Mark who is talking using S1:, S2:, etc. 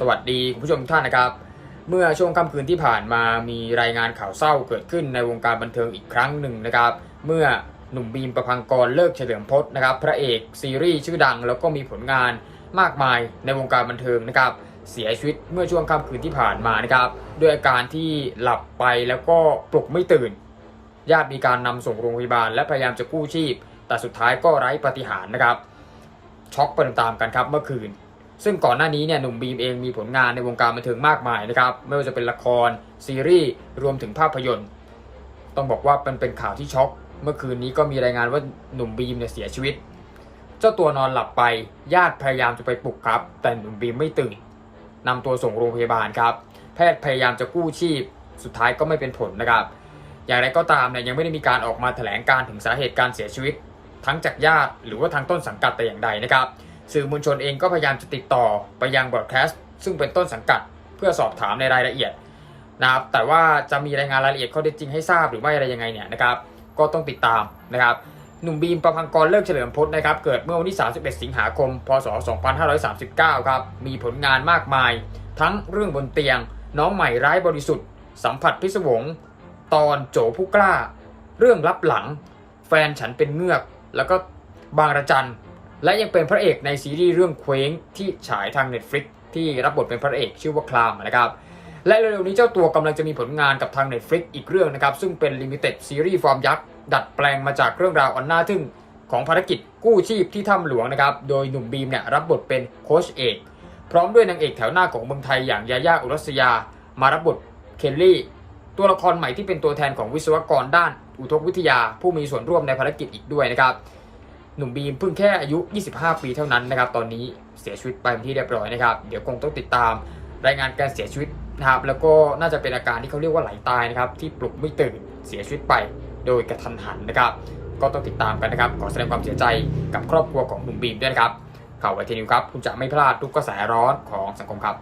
S1: สวัสดีคุณผู้ชมทุกท่านนะครับ เมื่อช่วงค่ำคืนที่ผ่านมามีรายงานข่าวเศร้าเกิดขึ้นในวงการบันเทิงอีกครั้งหนึ่งนะครับ เมื่อหนุ่มบีมประพังกรเลิกเฉลิมพจน์นะครับ พระเอกซีรีส์ชื่อดังแล้วก็มีผลงานมากมายในวงการบันเทิงนะครับ เสียชีวิตเมื่อช่วงค่ำคืนที่ผ่านมานะครับ ด้วยอาการที่หลับไปแล้วก็ปลุกไม่ตื่น ญาติมีการนำส่งโรงพยาบาล และพยายามจะกู้ชีพ แต่สุดท้ายก็ไร้ปฏิหารนะครับ ช็อกไปตามกันครับเมื่อคืน ซึ่งก่อนหน้านี้เนี่ยหนุ่มบีมเองมีผลงานในวงการบันเทิงมากมายนะครับไม่ว่าจะเป็นละคร ซีรีส์รวมถึงภาพยนตร์ ต้องบอกว่าเป็นเป็นข่าวที่ช็อก เมื่อคืนนี้ก็มีรายงานว่าหนุ่มบีมเนี่ยเสียชีวิต เจ้าตัวนอนหลับไปญาติพยายามจะไปปลุกครับ แต่หนุ่มบีมไม่ตื่นนำตัวส่งโรงพยาบาลครับ แพทย์พยายามจะกู้ชีพ สุดท้ายก็ไม่เป็นผลนะครับ อย่างไรก็ตามเนี่ยยังไม่ได้มีการออกมาแถลงการถึงสาเหตุการเสียชีวิต ทั้งจากญาติหรือว่าทางต้นสังกัดแต่อย่างใดนะครับ สื่อมวลชนเองก็พยายามจะติดต่อไปยังบอดแคสต์ซึ่งเป็นต้นสังกัดเพื่อสอบถามในรายละเอียดนะครับแต่ว่าจะมีรายงานรายละเอียดข้อเท็จจริงให้ทราบหรือไม่อะไรยังไงเนี่ยนะครับก็ต้องติดตามนะครับหนุ่มบีมประพังกรเลิกเฉลิมพจน์นะครับเกิดเมื่อวันที่ 31 สิงหาคม พศ 2539 ครับมีผลงานมากมาย ทั้งเรื่องบนเตียง น้องใหม่ร้ายบริสุทธิ์ สัมผัสพิศวง ตอนโจผู้กล้า เรื่องลับหลัง แฟนฉันเป็นเงือก แล้วก็บางระจัน และยังเป็นพระเอกในซีรีส์เรื่องเคว้งที่ฉายทาง Netflix ที่รับบทเป็นพระเอกชื่อว่าคลามนะครับและเร็วๆนี้เจ้าตัวกำลังจะมีผลงานกับทาง Netflix อีกเรื่องนะครับ ซึ่งเป็นลิมิเต็ดซีรีส์ฟอร์มยักษ์ดัดแปลงมาจากเรื่องราวอันน่าทึ่งของภารกิจกู้ชีพที่ถ้ำหลวงนะครับ โดยหนุ่มบีมเนี่ยรับบทเป็นโค้ชเอก พร้อมด้วยนางเอกแถวหน้าของเมืองไทยอย่างยาย่าอุรัสยา มารับบทเคลลี่ ตัวละครใหม่ที่เป็นตัวแทนของวิศวกรด้านอุทกวิทยา ผู้มีส่วนร่วมในภารกิจอีกด้วยนะครับ หนุ่มบีมเพิ่งแค่อายุ 25 ปีเท่านั้นนะครับ ตอนนี้เสียชีวิตไปเป็นที่เรียบร้อยนะครับ เดี๋ยวคงต้องติดตามรายงานการเสียชีวิตนะครับ แล้วก็น่าจะเป็นอาการที่เขาเรียกว่าไหลตายนะครับ ที่ปลุกไม่ตื่นเสียชีวิตไปโดยกระทันหันนะครับ ก็ต้องติดตามกันนะครับ ขอแสดงความเสียใจกับครอบครัวของหนุ่มบีมด้วยนะครับ ข่าวไวทีนิวครับ คุณจะไม่พลาดทุกกระแสร้อนของสังคมครับ